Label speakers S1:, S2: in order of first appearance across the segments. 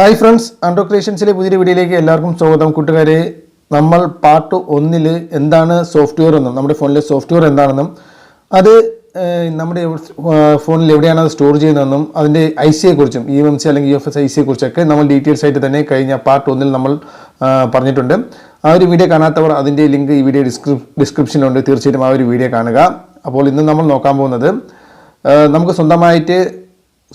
S1: Hi friends ആൻഡ്രോ ക്രിയേഷൻസിലെ പുതിയ വീഡിയോയിലേക്ക് എല്ലാവർക്കും സ്വാഗതം. കൂട്ടുകാരെ നമ്മൾ പാർട്ട് ഒന്നിൽ എന്താണ് സോഫ്റ്റ്വെയർ എന്നും നമ്മുടെ ഫോണിലെ സോഫ്റ്റ്വെയർ എന്താണെന്നും അത് നമ്മുടെ ഫോണിൽ എവിടെയാണ് അത് സ്റ്റോർ ചെയ്യുന്നതെന്നും അതിന്റെ ഐ സിയെ കുറിച്ചും ഇ എം സി അല്ലെങ്കിൽ യു എഫ് എസ് ഐ സിയെ കുറിച്ചൊക്കെ നമ്മൾ ഡീറ്റെയിൽസ് ആയിട്ട് തന്നെ കഴിഞ്ഞ പാർട്ട് ഒന്നിൽ നമ്മൾ പറഞ്ഞിട്ടുണ്ട്. ആ ഒരു വീഡിയോ കാണാത്തവർ അതിന്റെ ലിങ്ക് ഈ വീഡിയോ ഡിസ്ക്രിപ് ഡിസ്ക്രിപ്ഷനിലുണ്ട്. തീർച്ചയായിട്ടും ആ ഒരു വീഡിയോ കാണുക. അപ്പോൾ ഇന്ന് നമ്മൾ നോക്കാൻ പോകുന്നത് നമുക്ക് സ്വന്തമായിട്ട്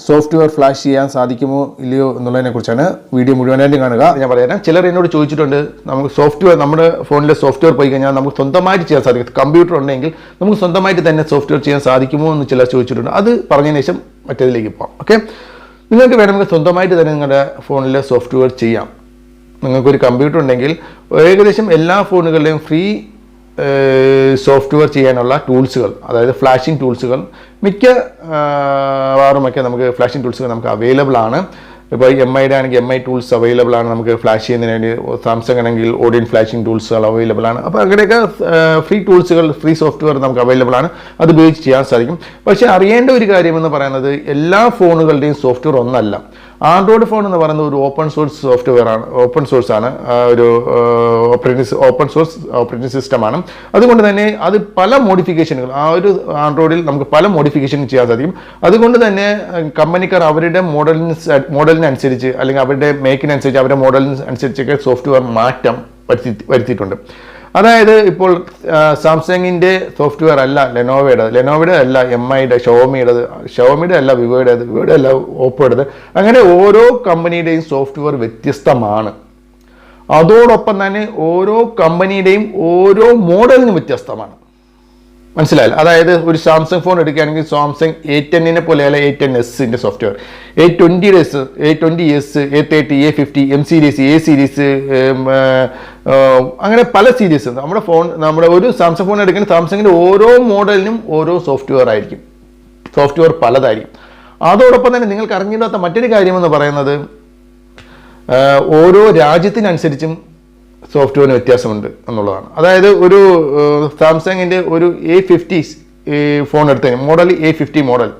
S1: സോഫ്റ്റ്വെയർ ഫ്ലാഷ് ചെയ്യാൻ സാധിക്കുമോ ഇല്ലയോ എന്നുള്ളതിനെ കുറിച്ചാണ് വീഡിയോ മുഴുവനായിട്ടും കാണുക. ഞാൻ പറയാം. ചിലർ എന്നോട് ചോദിച്ചിട്ടുണ്ട് നമുക്ക് സോഫ്റ്റ്വെയർ നമ്മുടെ ഫോണിലെ സോഫ്റ്റ്വെയർ പോയി കഴിഞ്ഞാൽ നമുക്ക് സ്വന്തമായിട്ട് ചെയ്യാൻ സാധിക്കും. കമ്പ്യൂട്ടർ ഉണ്ടെങ്കിൽ നമുക്ക് സ്വന്തമായിട്ട് തന്നെ സോഫ്റ്റ്വെയർ ചെയ്യാൻ സാധിക്കുമോ എന്ന് ചിലർ ചോദിച്ചിട്ടുണ്ട്. അത് പറഞ്ഞതിന് ശേഷം മറ്റേതിലേക്ക് പോകാം ഓക്കെ? നിങ്ങൾക്ക് വേണമെങ്കിൽ സ്വന്തമായിട്ട് തന്നെ നിങ്ങളുടെ ഫോണിലെ സോഫ്റ്റ്വെയർ ചെയ്യാം. നിങ്ങൾക്കൊരു കമ്പ്യൂട്ടർ ഉണ്ടെങ്കിൽ ഏകദേശം എല്ലാ ഫോണുകളിലെയും ഫ്രീ സോഫ്റ്റ്വെയർ ചെയ്യാനുള്ള ടൂൾസുകൾ അതായത് ഫ്ലാഷിംഗ് ടൂൾസുകൾ. മിക്ക വാറുമൊക്കെ നമുക്ക് ഫ്ലാഷിംഗ് ടൂൾസുകൾ നമുക്ക് അവൈലബിൾ ആണ്. ഇപ്പോൾ എം ഐയുടെ ആണെങ്കിൽ എം ഐ ടൂൾസ് അവൈലബിൾ ആണ്. നമുക്ക് ഫ്ലാഷ് ചെയ്യുന്നതിന് വേണ്ടി സാംസങ് ആണെങ്കിൽ ഓഡിയൻ ഫ്ലാഷിംഗ് ടൂൾസുകൾ അവൈലബിൾ ആണ്. അപ്പോൾ അങ്ങനെയൊക്കെ ഫ്രീ ടൂൾസുകൾ ഫ്രീ സോഫ്റ്റ്വെയർ നമുക്ക് അവൈലബിൾ ആണ്. അത് ഉപയോഗിച്ച് ചെയ്യാൻ സാധിക്കും. പക്ഷേ അറിയേണ്ട ഒരു കാര്യമെന്ന് പറയുന്നത് എല്ലാ ഫോണുകളുടെയും സോഫ്റ്റ്വെയർ ഒന്നല്ല. ആൻഡ്രോയിഡ് ഫോൺ എന്ന് പറയുന്നത് ഒരു ഓപ്പൺ സോഴ്സ് സോഫ്റ്റ്വെയർ ആണ്. ഓപ്പൺ സോഴ്സ് ആണ്. ഒരു operating open source operating system ആണ്. അതുകൊണ്ട് തന്നെ അത് പല മോഡിഫിക്കേഷനുകൾ ആ ഒരു ആൻഡ്രോയിഡിൽ നമുക്ക് പല മോഡിഫിക്കേഷൻ ചെയ്യാൻ സാധിക്കും. അതുകൊണ്ട് തന്നെ കമ്പനിക്കാർ അവരുടെ മോഡലിന് മോഡലിനനുസരിച്ച് അല്ലെങ്കിൽ അവരുടെ മേക്കിനനുസരിച്ച് അവരുടെ മോഡലിന് അനുസരിച്ചൊക്കെ സോഫ്റ്റ്വെയർ മാറ്റം വരുത്തി വരുത്തിയിട്ടുണ്ട്. അതായത് ഇപ്പോൾ സാംസങ്ങിന്റെ സോഫ്റ്റ്വെയർ അല്ല ലെനോവയുടെ ലെനോവയുടെ അല്ല എം ഐയുടെ ഷോമിയുടെ ഷോമിയുടെ അല്ല വിവോയുടെ വിവോയുടെ അല്ല ഓപ്പോയുടേത്. അങ്ങനെ ഓരോ കമ്പനിയുടെയും സോഫ്റ്റ്വെയർ വ്യത്യസ്തമാണ്. അതോടൊപ്പം തന്നെ ഓരോ കമ്പനിയുടെയും ഓരോ മോഡലിനും വ്യത്യസ്തമാണ്. മനസ്സിലായില്ല. അതായത് ഒരു സാംസങ് ഫോൺ എടുക്കുകയാണെങ്കിൽ സാംസങ് എ ടെന്നിനെ പോലെയല്ല എ ടെൻ എസിന്റെ software A twenty S A twenty S A thirty A fifty M series A series അങ്ങനെ പല സീരീസ് നമ്മുടെ ഫോൺ നമ്മുടെ ഒരു സാംസങ് ഫോൺ എടുക്കുന്ന സാംസങ്ങിന്റെ ഓരോ മോഡലിനും ഓരോ സോഫ്റ്റ്വെയർ ആയിരിക്കും. സോഫ്റ്റ്വെയർ പലതായിരിക്കും. അതോടൊപ്പം തന്നെ നിങ്ങൾക്ക് അറിഞ്ഞിടാത്ത മറ്റൊരു കാര്യമെന്ന് പറയുന്നത് ഓരോ രാജ്യത്തിനനുസരിച്ചും സോഫ്റ്റ്വെയറിന് വ്യത്യാസമുണ്ട് എന്നുള്ളതാണ്. അതായത് ഒരു സാംസങ്ങിന്റെ ഒരു എ ഫിഫ്റ്റി ഫോൺ എടുത്തു കഴിഞ്ഞാൽ model A fifty model.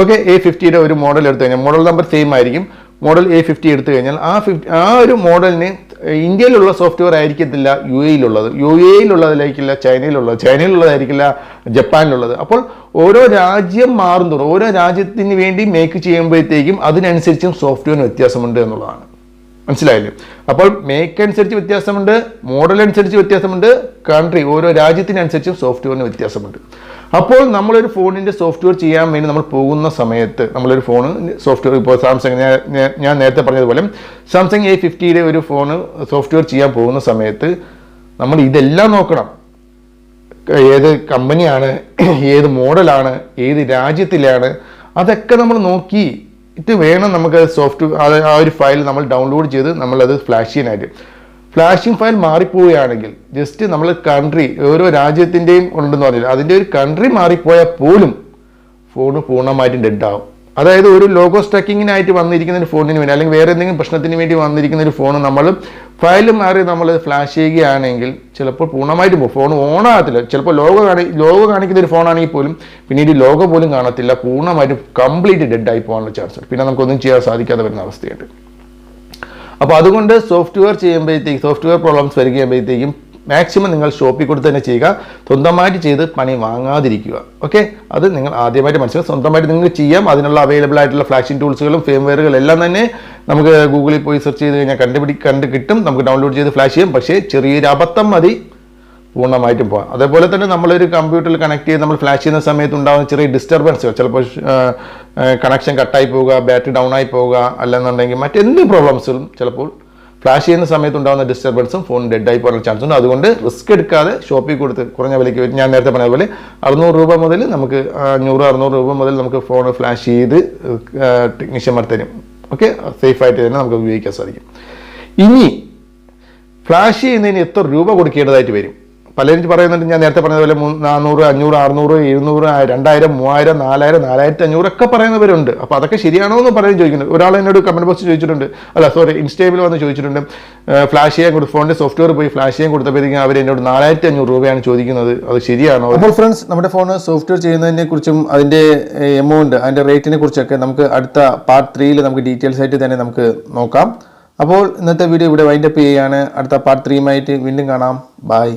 S1: Okay A ഫിഫ്റ്റിയുടെ ഒരു മോഡൽ എടുത്തു കഴിഞ്ഞാൽ മോഡൽ നമ്പർ സെയിം ആയിരിക്കും. മോഡൽ എ ഫിഫ്റ്റി എടുത്തു കഴിഞ്ഞാൽ ആ ഫിഫ്റ്റി ആ ഒരു മോഡലിന് ഇന്ത്യയിലുള്ള സോഫ്റ്റ്വെയർ ആയിരിക്കത്തില്ല യു എയിലുള്ളത്. യു എയിലുള്ളതിലായിരിക്കില്ല ചൈനയിലുള്ളത് ചൈനയിലുള്ളതായിരിക്കില്ല ജപ്പാനിലുള്ളത്. അപ്പോൾ ഓരോ രാജ്യം മാറുന്തോറും ഓരോ രാജ്യത്തിന് വേണ്ടി മേക്ക് ചെയ്യുമ്പോഴത്തേക്കും അതിനനുസരിച്ചും സോഫ്റ്റ്വെയറിന് വ്യത്യാസമുണ്ട് എന്നുള്ളതാണ്. മനസ്സിലായില്ലേ? അപ്പോൾ മേക്ക് അനുസരിച്ച് വ്യത്യാസമുണ്ട് മോഡൽ അനുസരിച്ച് വ്യത്യാസമുണ്ട് കൺട്രി ഓരോ രാജ്യത്തിനനുസരിച്ചും സോഫ്റ്റ്വെയറിന് വ്യത്യാസമുണ്ട്. അപ്പോൾ നമ്മളൊരു ഫോണിന്റെ സോഫ്റ്റ്വെയർ ചെയ്യാൻ വേണ്ടി നമ്മൾ പോകുന്ന സമയത്ത് നമ്മളൊരു ഫോൺ സോഫ്റ്റ്വെയർ ഇപ്പോൾ സാംസങ് ഞാൻ- നേരത്തെ പറഞ്ഞതുപോലെ സാംസങ് എ ഫിഫ്റ്റിയുടെ ഒരു ഫോൺ സോഫ്റ്റ്വെയർ ചെയ്യാൻ പോകുന്ന സമയത്ത് നമ്മൾ ഇതെല്ലാം നോക്കണം. ഏത് കമ്പനിയാണ് ഏത് മോഡലാണ് ഏത് രാജ്യത്തിലാണ് അതൊക്കെ നമ്മൾ നോക്കി ഇത് വേണം നമുക്ക് അത് ആ ഒരു ഫയൽ നമ്മൾ ഡൗൺലോഡ് ചെയ്ത് നമ്മളത് ഫ്ലാഷ് ചെയ്യാനായിട്ട്. ഫ്ലാഷിംഗ് ഫയൽ മാറിപ്പോവുകയാണെങ്കിൽ ജസ്റ്റ് നമ്മൾ കൺട്രി ഓരോ രാജ്യത്തിന്റെയും ഉണ്ടെന്ന് പറഞ്ഞില്ല അതിന്റെ ഒരു കൺട്രി മാറിപ്പോയാൽ പോലും ഫോൺ പൂർണമായിട്ടും ഡെഡ് ആവും. അതായത് ഒരു ലോഗോ സ്റ്റക്കിങ്ങിനായിട്ട് വന്നിരിക്കുന്ന ഒരു ഫോണിന് വേണ്ടി അല്ലെങ്കിൽ വേറെ എന്തെങ്കിലും പ്രശ്നത്തിന് വേണ്ടി വന്നിരിക്കുന്ന ഒരു ഫോൺ നമ്മൾ ഫയൽ മാറി നമ്മൾ ഫ്ലാഷ് ചെയ്യുകയാണെങ്കിൽ ചിലപ്പോൾ പൂർണമായിട്ട് പോകും. ഫോൺ ഓൺ ആകത്തില്ല. ചിലപ്പോൾ ലോഗോ കാണി ലോഗോ കാണിക്കുന്ന ഒരു ഫോണാണെങ്കിൽ പോലും പിന്നീട് ലോഗോ പോലും കാണത്തില്ല. പൂർണമായിട്ടും കംപ്ലീറ്റ് ഡെഡ് ആയി പോകാനുള്ള ചാൻസ് ഉണ്ട്. പിന്നെ നമുക്കൊന്നും ചെയ്യാൻ സാധിക്കാതെ വരുന്ന അവസ്ഥയുണ്ട്. അപ്പോൾ അതുകൊണ്ട് സോഫ്റ്റ്വെയർ ചെയ്യുമ്പോഴത്തേക്ക് സോഫ്റ്റ്വെയർ പ്രോബ്ലംസ് വരികയുമ്പോഴത്തേക്കും മാക്സിമം നിങ്ങൾ ഷോപ്പിൽ കൊടുത്ത് തന്നെ ചെയ്യുക. സ്വന്തമായിട്ട് ചെയ്ത് പണി വാങ്ങാതിരിക്കുക. ഓക്കെ അത് നിങ്ങൾ ആദ്യമായിട്ട് മനസ്സിലാക്കുക. സ്വന്തമായിട്ട് നിങ്ങൾക്ക് ചെയ്യാം. അതിനുള്ള അവൈലബിൾ ആയിട്ടുള്ള ഫ്ലാഷിംഗ് ടൂൾസുകളും ഫേംവെയറുകളും എല്ലാം തന്നെ നമുക്ക് ഗൂഗിളിൽ പോയി സെർച്ച് ചെയ്ത് കഴിഞ്ഞാൽ കണ്ടുപിടി കണ്ട് കിട്ടും. നമുക്ക് ഡൗൺലോഡ് ചെയ്ത് ഫ്ലാഷ് ചെയ്യാം. പക്ഷേ ചെറിയൊരു അബദ്ധം മതി. പൂർണമായിട്ടും പോകാം അതേപോലെ തന്നെ നമ്മളൊരു കമ്പ്യൂട്ടറിൽ കണക്ട് ചെയ്ത് നമ്മൾ ഫ്ലാഷ് ചെയ്യുന്ന സമയത്ത് ഉണ്ടാകുന്ന ചെറിയ ഡിസ്റ്റർബൻസ് ചിലപ്പോൾ കണക്ഷൻ കട്ടായി പോവുക ബാറ്ററി ഡൗൺ ആയി പോവുക അല്ലെന്നുണ്ടെങ്കിൽ മറ്റെന്ത് പ്രോബ്ലംസും ചിലപ്പോൾ ഫ്ലാഷ് ചെയ്യുന്ന സമയത്ത് ഉണ്ടാകുന്ന ഡിസ്റ്റർബൻസും ഫോൺ ഡെഡ് ആയി പോകാനുള്ള ചാൻസ് ഉണ്ട്. അതുകൊണ്ട് റിസ്ക് എടുക്കാതെ ഷോപ്പിൽ കൊടുത്ത് കുറഞ്ഞ വിലയ്ക്ക് ഞാൻ നേരത്തെ പറഞ്ഞ പോലെ അറുന്നൂറ് രൂപ മുതൽ നമുക്ക് അഞ്ഞൂറ് അറുന്നൂറ് രൂപ മുതൽ നമുക്ക് ഫോൺ ഫ്ലാഷ് ചെയ്ത് ടെക്നീഷ്യന്മാർ തരും. ഓക്കെ സേഫായിട്ട് തന്നെ നമുക്ക് ഉപയോഗിക്കാൻ സാധിക്കും. ഇനി ഫ്ലാഷ് ചെയ്യുന്നതിന് എത്ര രൂപ കൊടുക്കേണ്ടതായിട്ട് വരും? പലരും പറയുന്നുണ്ട് ഞാൻ നേരത്തെ പറഞ്ഞതുപോലെ നാനൂറ് അഞ്ഞൂറ് അറുന്നൂറ് എഴുന്നൂറ് രണ്ടായിരം മൂവായിരം നാലായിരം നാലായിരത്തി അഞ്ഞൂറ് ഒക്കെ പറയുന്നവരുണ്ട്. അപ്പോൾ അതൊക്കെ ശരിയാണോ എന്ന് പറയാൻ ചോദിക്കുന്നുണ്ട്. ഒരാൾ എന്നോട് കമന്റ് ബോക്സ് ചോദിച്ചിട്ടുണ്ട്. അല്ല സോറി ഇൻസ്റ്റേബിൾ വന്ന് ചോദിച്ചിട്ടുണ്ട്. ഫ്ലാഷ് ചെയ്യാൻ കൊടുത്ത് ഫോണിന്റെ സോഫ്റ്റ്വെയർ പോയി ഫ്ലാഷ് ചെയ്യാൻ കൊടുത്തപ്പോഴത്തേക്കും അവർ എന്നോട് നാലായിരത്തി അഞ്ഞൂറ് രൂപയാണ് ചോദിക്കുന്നത്. അത് ശരിയാണോ? അപ്പോൾ ഫ്രണ്ട്സ് നമ്മുടെ ഫോൺ സോഫ്റ്റ്വെയർ ചെയ്യുന്നതിനെ കുറിച്ചും അതിന്റെ എമൗണ്ട് അതിന്റെ റേറ്റിനെ കുറിച്ചൊക്കെ നമുക്ക് അടുത്ത പാർട്ട് ത്രീയിൽ നമുക്ക് ഡീറ്റെയിൽസ് ആയിട്ട് തന്നെ നമുക്ക് നോക്കാം. അപ്പോൾ ഇന്നത്തെ വീഡിയോ ഇവിടെ വൈൻഡപ്പ് ചെയ്യുകയാണ് അടുത്ത പാർട്ട് ത്രീയുമായിട്ട് വീണ്ടും കാണാം. ബൈ